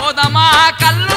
ఓదమా కల్లు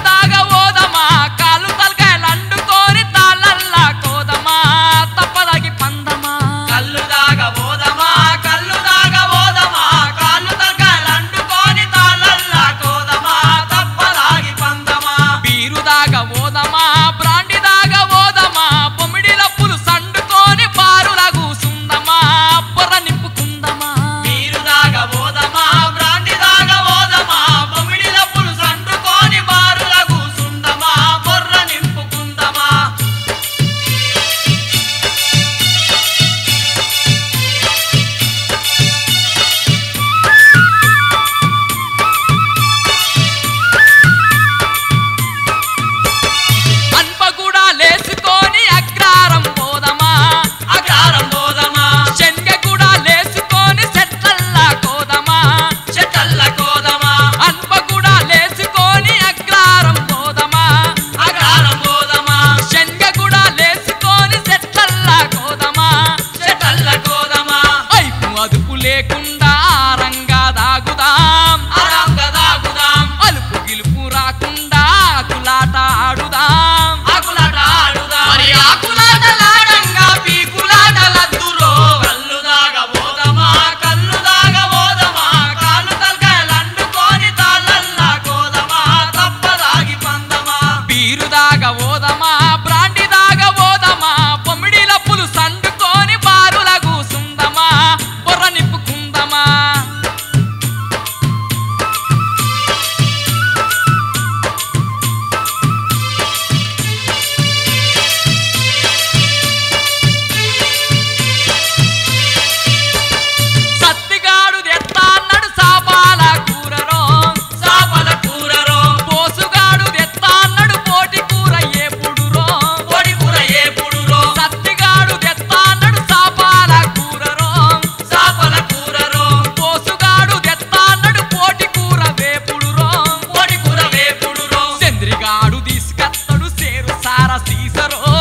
నాడు తీసుకత్తడు సేరు సారా సీసరో.